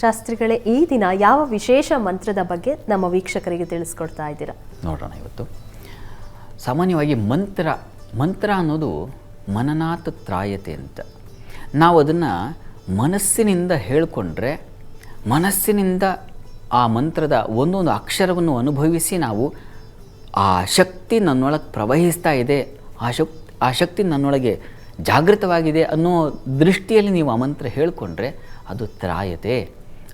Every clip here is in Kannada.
ಶಾಸ್ತ್ರಿಗಳೇ ಈ ದಿನ ಯಾವ ವಿಶೇಷ ಮಂತ್ರದ ಬಗ್ಗೆ ನಮ್ಮ ವೀಕ್ಷಕರಿಗೆ ತಿಳಿಸ್ಕೊಡ್ತಾ ಇದ್ದೀರಾ? ನೋಡೋಣ ಇವತ್ತು. ಸಾಮಾನ್ಯವಾಗಿ ಮಂತ್ರ ಮಂತ್ರ ಅನ್ನೋದು ಮನನಾಥ ತ್ರಾಯತೆ ಅಂತ. ನಾವು ಅದನ್ನು ಮನಸ್ಸಿನಿಂದ ಹೇಳಿಕೊಂಡ್ರೆ ಮನಸ್ಸಿನಿಂದ ಆ ಮಂತ್ರದ ಒಂದೊಂದು ಅಕ್ಷರವನ್ನು ಅನುಭವಿಸಿ ನಾವು ಆ ಶಕ್ತಿ ನನ್ನೊಳಗೆ ಪ್ರವಹಿಸ್ತಾ ಇದೆ, ಆ ಶಕ್, ಆ ಶಕ್ತಿ ನನ್ನೊಳಗೆ ಜಾಗೃತವಾಗಿದೆ ಅನ್ನೋ ದೃಷ್ಟಿಯಲ್ಲಿ ನೀವು ಆ ಮಂತ್ರ ಹೇಳಿಕೊಂಡ್ರೆ ಅದು ತ್ರಾಯತೆ.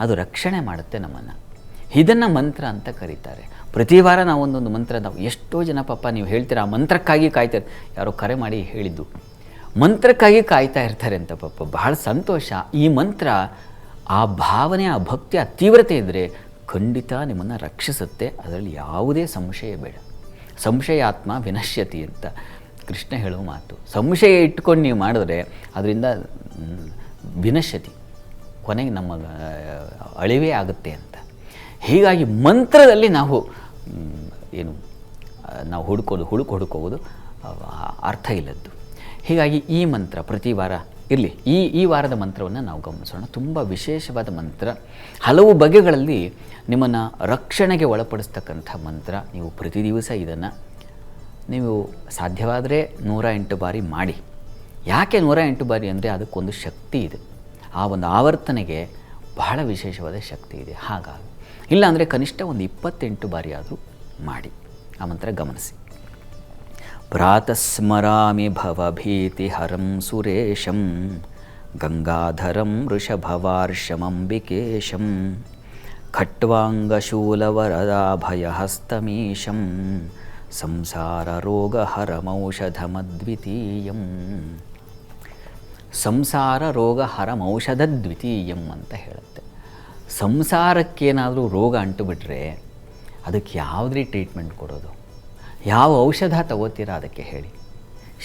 ಅದು ರಕ್ಷಣೆ ಮಾಡುತ್ತೆ ನಮ್ಮನ್ನು. ಇದನ್ನು ಮಂತ್ರ ಅಂತ ಕರೀತಾರೆ. ಪ್ರತಿ ವಾರ ನಾವು ಒಂದೊಂದು ಮಂತ್ರ, ನಾವು ಎಷ್ಟೋ ಜನ ಪಾಪ ನೀವು ಹೇಳ್ತೀರಾ, ಆ ಮಂತ್ರಕ್ಕಾಗಿ ಕಾಯ್ತಾರೆ ಯಾರೋ ಕರೆ ಮಾಡಿ ಹೇಳಿದ್ದು. ಮಂತ್ರಕ್ಕಾಗಿ ಕಾಯ್ತಾ ಇರ್ತಾರೆ ಅಂತ ಪಾಪ, ಬಹಳ ಸಂತೋಷ. ಈ ಮಂತ್ರ, ಆ ಭಾವನೆ, ಆ ಭಕ್ತಿ, ಆ ತೀವ್ರತೆ ಇದ್ದರೆ ಖಂಡಿತ ನಿಮ್ಮನ್ನು ರಕ್ಷಿಸುತ್ತೆ. ಅದರಲ್ಲಿ ಯಾವುದೇ ಸಂಶಯ ಬೇಡ. ಸಂಶಯಾತ್ಮ ವಿನಶ್ಯತಿ ಅಂತ ಕೃಷ್ಣ ಹೇಳುವ ಮಾತು. ಸಂಶಯ ಇಟ್ಕೊಂಡು ನೀವು ಮಾಡಿದ್ರೆ, ಅದರಿಂದ ವಿನಶ್ಯತಿ. ಕೊನೆಗೆ ನಮ್ಮ ಅಳಿವೇ ಆಗುತ್ತೆ ಅಂತ. ಹೀಗಾಗಿ ಮಂತ್ರದಲ್ಲಿ ನಾವು ಏನು, ನಾವು ಹುಡುಕೋದು, ಹುಡುಕು ಹುಡುಕೋದು ಅರ್ಥ ಇಲ್ಲದ್ದು. ಹೀಗಾಗಿ ಈ ಮಂತ್ರ ಪ್ರತಿ ವಾರ ಇರಲಿ. ಈ ಈ ವಾರದ ಮಂತ್ರವನ್ನು ನಾವು ಗಮನಿಸೋಣ. ತುಂಬ ವಿಶೇಷವಾದ ಮಂತ್ರ. ಹಲವು ಬಗೆಗಳಲ್ಲಿ ನಿಮ್ಮನ್ನು ರಕ್ಷಣೆಗೆ ಒಳಪಡಿಸ್ತಕ್ಕಂಥ ಮಂತ್ರ. ನೀವು ಪ್ರತಿ ದಿವಸ ಇದನ್ನು ನೀವು ಸಾಧ್ಯವಾದರೆ ನೂರ ಎಂಟು ಬಾರಿ ಮಾಡಿ. ಯಾಕೆ ನೂರ ಎಂಟು ಬಾರಿ ಅಂದರೆ ಅದಕ್ಕೊಂದು ಶಕ್ತಿ ಇದೆ. ಆ ಒಂದು ಆವರ್ತನೆಗೆ ಬಹಳ ವಿಶೇಷವಾದ ಶಕ್ತಿ ಇದೆ. ಹಾಗಾಗಿ ಇಲ್ಲಾಂದರೆ ಕನಿಷ್ಠ ಒಂದು ಇಪ್ಪತ್ತೆಂಟು ಬಾರಿ ಆದರೂ ಮಾಡಿ. ಆ ಮಂತ್ರ ಗಮನಿಸಿ. ಪ್ರಾತಸ್ಮರಾಮಿ ಭವಭೀತಿಹರಂ ಸುರೇಶಂ, ಗಂಗಾಧರಂ ವೃಷಭವಾರ್ಷಮಂಬಿಕೇಶಂ ಖಟ್ವಾಂಗಶೂಲವರದಾಭಯಹಸ್ತಮೀಶಂ, ಸಂಸಾರರೋಗಹರಮೌಷಧಮದ್ವಿತೀಯಂ. ಸಂಸಾರ ರೋಗ ಹರಮೌಷಧದ್ವಿತೀಯಂ ಅಂತ ಹೇಳುತ್ತೆ. ಸಂಸಾರಕ್ಕೇನಾದರೂ ರೋಗ ಅಂಟುಬಿಟ್ರೆ ಅದಕ್ಕೆ ಯಾವುದ್ರಿ ಟ್ರೀಟ್ಮೆಂಟ್ ಕೊಡೋದು? ಯಾವ ಔಷಧ ತಗೋತೀರಾ ಅದಕ್ಕೆ ಹೇಳಿ.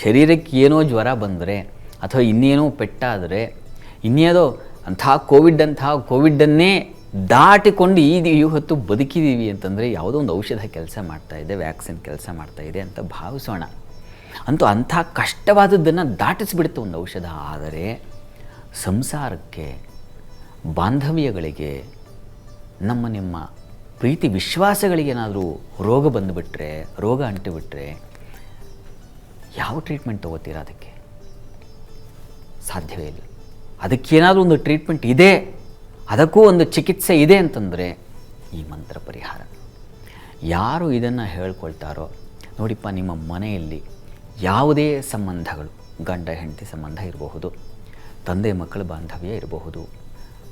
ಶರೀರಕ್ಕೆ ಏನೋ ಜ್ವರ ಬಂದರೆ ಅಥವಾ ಇನ್ನೇನೋ ಪೆಟ್ಟಾದರೆ ಇನ್ನೇನೋ ಅಂಥ ಕೋವಿಡ್ ಅಂತಹ ಕೋವಿಡನ್ನೇ ದಾಟಿಕೊಂಡು ಈ ಹೊತ್ತು ಬದುಕಿದ್ದೀವಿ ಅಂತಂದರೆ ಯಾವುದೋ ಒಂದು ಔಷಧ ಕೆಲಸ ಮಾಡ್ತಾ ಇದೆ, ವ್ಯಾಕ್ಸಿನ್ ಕೆಲಸ ಮಾಡ್ತಾ ಇದೆ ಅಂತ ಭಾವಿಸೋಣ. ಅಂತೂ ಅಂಥ ಕಷ್ಟವಾದದ್ದನ್ನು ದಾಟಿಸಿಬಿಡುತ್ತೆ ಒಂದು ಔಷಧ. ಆದರೆ ಸಂಸಾರಕ್ಕೆ, ಬಾಂಧವ್ಯಗಳಿಗೆ, ನಮ್ಮ ನಿಮ್ಮ ಪ್ರೀತಿ ವಿಶ್ವಾಸಗಳಿಗೇನಾದರೂ ರೋಗ ಬಂದುಬಿಟ್ರೆ, ರೋಗ ಅಂಟಿಬಿಟ್ರೆ ಯಾವ ಟ್ರೀಟ್ಮೆಂಟ್ ತೊಗೋತೀರಾ ಅದಕ್ಕೆ? ಸಾಧ್ಯವೇ ಇಲ್ಲ. ಅದಕ್ಕೇನಾದರೂ ಒಂದು ಟ್ರೀಟ್ಮೆಂಟ್ ಇದೆ. ಅದಕ್ಕೂ ಒಂದು ಚಿಕಿತ್ಸೆ ಇದೆ ಅಂತಂದರೆ ಈ ಮಂತ್ರ ಪರಿಹಾರ. ಯಾರು ಇದನ್ನು ಹೇಳ್ಕೊಳ್ತಾರೋ, ನೋಡಿಪ್ಪ ನಿಮ್ಮ ಮನೆಯಲ್ಲಿ ಯಾವುದೇ ಸಂಬಂಧಗಳು, ಗಂಡ, ಹೆಂಡತಿ ಸಂಬಂಧ ಇರಬಹುದು, ತಂದೆ, ಮಕ್ಕಳ ಬಾಂಧವ್ಯ ಇರಬಹುದು,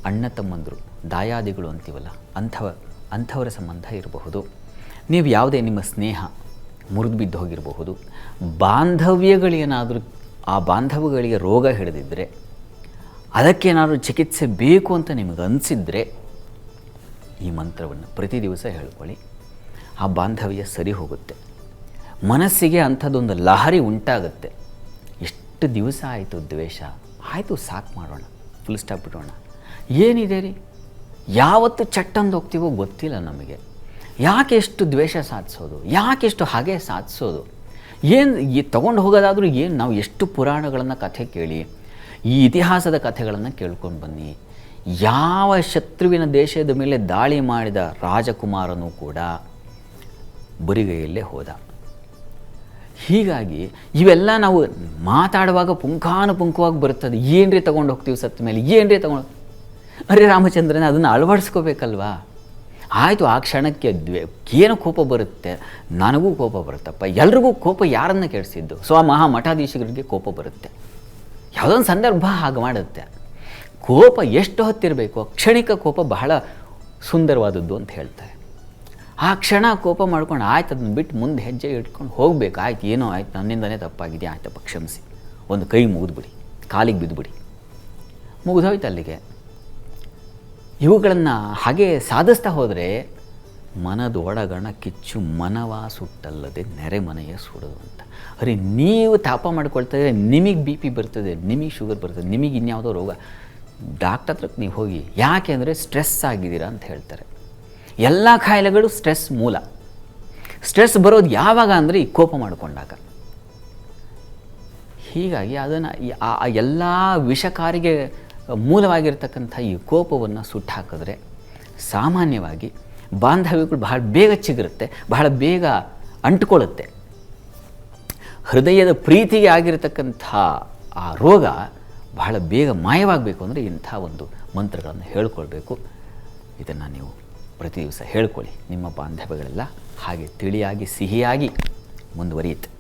ಅಣ್ಣ, ತಮ್ಮಂದರು, ದಾಯಾದಿಗಳು ಅಂತೀವಲ್ಲ, ಅಂಥವ, ಅಂಥವರ ಸಂಬಂಧ ಇರಬಹುದು. ನೀವು ಯಾವುದೇ ನಿಮ್ಮ ಸ್ನೇಹ ಮುರಿದು ಬಿದ್ದು ಹೋಗಿರಬಹುದು. ಬಾಂಧವ್ಯಗಳೇನಾದರೂ, ಆ ಬಾಂಧವ್ಯಗಳಿಗೆ ರೋಗ ಹಿಡಿದಿದ್ದರೆ ಅದಕ್ಕೇನಾದರೂ ಚಿಕಿತ್ಸೆ ಬೇಕು ಅಂತ ನಿಮಗೆ ಅನಿಸಿದರೆ, ಈ ಮಂತ್ರವನ್ನು ಪ್ರತಿ ದಿವಸ ಹೇಳ್ಕೊಳ್ಳಿ. ಆ ಬಾಂಧವ್ಯ ಸರಿ ಹೋಗುತ್ತೆ. ಮನಸ್ಸಿಗೆ ಅಂಥದ್ದೊಂದು ಲಹರಿ ಉಂಟಾಗುತ್ತೆ. ಎಷ್ಟು ದಿವಸ ಆಯಿತು ದ್ವೇಷ? ಆಯಿತು ಸಾಕು ಮಾಡೋಣ. ಫುಲ್ ಸ್ಟಾಪ್ ಬಿಡೋಣ. ಏನಿದೆ ರೀ? ಯಾವತ್ತು ಚಟ್ಟಂದು ಹೋಗ್ತೀವೋ ಗೊತ್ತಿಲ್ಲ ನಮಗೆ. ಯಾಕೆ ಎಷ್ಟು ದ್ವೇಷ ಸಾಧಿಸೋದು? ಯಾಕೆ ಎಷ್ಟು ಹಾಗೆ ಸಾಧಿಸೋದು? ಏನು ತೊಗೊಂಡು ಹೋಗೋದಾದರೂ ಏನು ನಾವು ಎಷ್ಟು ಪುರಾಣಗಳನ್ನು ಕಥೆ ಕೇಳಿ, ಈ ಇತಿಹಾಸದ ಕಥೆಗಳನ್ನು ಕೇಳ್ಕೊಂಡು ಬನ್ನಿ. ಯಾವ ಶತ್ರುವಿನ ದೇಶದ ಮೇಲೆ ದಾಳಿ ಮಾಡಿದ ರಾಜಕುಮಾರನೂ ಕೂಡ ಬರಿಗೈಯಲ್ಲೇ ಹೋದ. ಹೀಗಾಗಿ ಇವೆಲ್ಲ ನಾವು ಮಾತಾಡುವಾಗ ಪುಂಖಾನುಪುಂಖವಾಗಿ ಬರ್ತದೆ ಏನ್ರಿ ತೊಗೊಂಡು ಹೋಗ್ತೀವಿ ಸತ್ತ ಮೇಲೆ? ಏನ್ರಿ ತಗೊಂಡು ಅರೆ ರಾಮಚಂದ್ರನ ಅದನ್ನು ಅಳವಡಿಸ್ಕೋಬೇಕಲ್ವಾ? ಆಯಿತು, ಆ ಕ್ಷಣಕ್ಕೆ ದ್ವೇ ಏನು ಕೋಪ ಬರುತ್ತೆ? ನನಗೂ ಕೋಪ ಬರುತ್ತಪ್ಪ. ಎಲ್ರಿಗೂ ಕೋಪ ಯಾರನ್ನ ಕೆಡಿಸಿದ್ದು? ಸೊ, ಆ ಮಹಾ ಮಠಾಧೀಶಗಳಿಗೆ ಕೋಪ ಬರುತ್ತೆ. ಯಾವುದೊಂದು ಸಂದರ್ಭ ಹಾಗೆ ಮಾಡುತ್ತೆ. ಕೋಪ ಎಷ್ಟು ಹೊತ್ತಿರಬೇಕು? ಕ್ಷಣಿಕ ಕೋಪ ಬಹಳ ಸುಂದರವಾದದ್ದು ಅಂತ ಹೇಳ್ತಾರೆ. ಆ ಕ್ಷಣ ಕೋಪ ಮಾಡ್ಕೊಂಡು ಆಯ್ತು, ಅದನ್ನ ಬಿಟ್ಟು ಮುಂದೆ ಹೆಜ್ಜೆ ಇಟ್ಕೊಂಡು ಹೋಗ್ಬೇಕು. ಆಯ್ತು, ಏನೋ ಆಯ್ತು, ನನ್ನಿಂದನೇ ತಪ್ಪಾಗಿದೆ ಆಯ್ತಪ್ಪ ಕ್ಷಮಿಸಿ. ಒಂದು ಕೈ ಮುಗಿದ್ಬಿಡಿ, ಕಾಲಿಗೆ ಬಿದ್ದುಬಿಡಿ. ಮುಗಿದೋಯ್ತು ಅಲ್ಲಿಗೆ. ಇವುಗಳನ್ನು ಹಾಗೆ ಸಾಧಿಸ್ತಾ ಹೋದರೆ ಮನದೊಳಗಣ ಕಿಚ್ಚು ಮನವ ಸುಟ್ಟಲ್ಲದೆ ನೆರೆ ಮನೆಯ ಸುಡೋದು ಅಂತ ಅರೆ, ನೀವು ತಾಪ ಮಾಡ್ಕೊಳ್ತಾ ಇದ್ರೆ ನಿಮಗೆ ಬಿ ಪಿ ಬರ್ತದೆ, ನಿಮಗೆ ಶುಗರ್ ಬರ್ತದೆ, ನಿಮಗೆ ಇನ್ಯಾವುದೋ ರೋಗ. ಡಾಕ್ಟರ್ ಹತ್ರಕ್ಕೆ ನೀವು ಹೋಗಿ, ಯಾಕೆ ಅಂದರೆ ಸ್ಟ್ರೆಸ್ ಆಗಿದ್ದೀರಾ ಅಂತ ಹೇಳ್ತಾರೆ. ಎಲ್ಲ ಕಾಯಿಲೆಗಳು ಸ್ಟ್ರೆಸ್ ಮೂಲ. ಸ್ಟ್ರೆಸ್ ಬರೋದು ಯಾವಾಗ ಅಂದರೆ ಈ ಕೋಪ ಮಾಡಿಕೊಂಡಾಗ. ಹೀಗಾಗಿ ಅದನ್ನು ಆ ಎಲ್ಲ ವಿಷಕಾರಿಗೆ ಮೂಲವಾಗಿರ್ತಕ್ಕಂಥ ಈ ಕೋಪವನ್ನು ಸುಟ್ಟಾಕಿದ್ರೆ ಸಾಮಾನ್ಯವಾಗಿ ಬಾಂಧವ್ಯಗಳು ಬಹಳ ಬೇಗ ಚಿಗುರುತ್ತೆ, ಬಹಳ ಬೇಗ ಅಂಟ್ಕೊಳ್ಳುತ್ತೆ. ಹೃದಯದ ಪ್ರೀತಿಗೆ ಆಗಿರತಕ್ಕಂಥ ಆ ರೋಗ ಬಹಳ ಬೇಗ ಮಾಯವಾಗಬೇಕು ಅಂದರೆ ಇಂಥ ಒಂದು ಮಂತ್ರಗಳನ್ನು ಹೇಳ್ಕೊಳ್ಬೇಕು. ಇದನ್ನು ನೀವು ಪ್ರತಿ ದಿವಸ ಹೇಳ್ಕೊಳ್ಳಿ. ನಿಮ್ಮ ಬಾಂಧವ್ಯಗಳೆಲ್ಲ ಹಾಗೆ ತಿಳಿಯಾಗಿ ಸಿಹಿಯಾಗಿ ಮುಂದುವರಿಯಿತು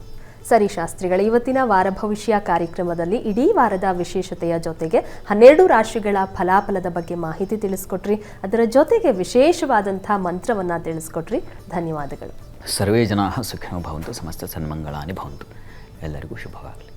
ಸರಿ ಶಾಸ್ತ್ರಿಗಳ ಇವತ್ತಿನ ವಾರ ಭವಿಷ್ಯ ಕಾರ್ಯಕ್ರಮದಲ್ಲಿ ಇಡೀ ವಾರದ ವಿಶೇಷತೆಯ ಜೊತೆಗೆ ಹನ್ನೆರಡು ರಾಶಿಗಳ ಫಲಾಫಲದ ಬಗ್ಗೆ ಮಾಹಿತಿ ತಿಳಿಸ್ಕೊಟ್ರಿ. ಅದರ ಜೊತೆಗೆ ವಿಶೇಷವಾದಂಥ ಮಂತ್ರವನ್ನು ತಿಳಿಸ್ಕೊಟ್ರಿ. ಧನ್ಯವಾದಗಳು. ಸರ್ವೇ ಜನ ಸುಖಿನೋ ಭವಂತು ಸಮಸ್ತ ಸನ್ಮಂಗಳಾನಿ ಭವಂತು. ಎಲ್ಲರಿಗೂ ಶುಭವಾಗಲಿ.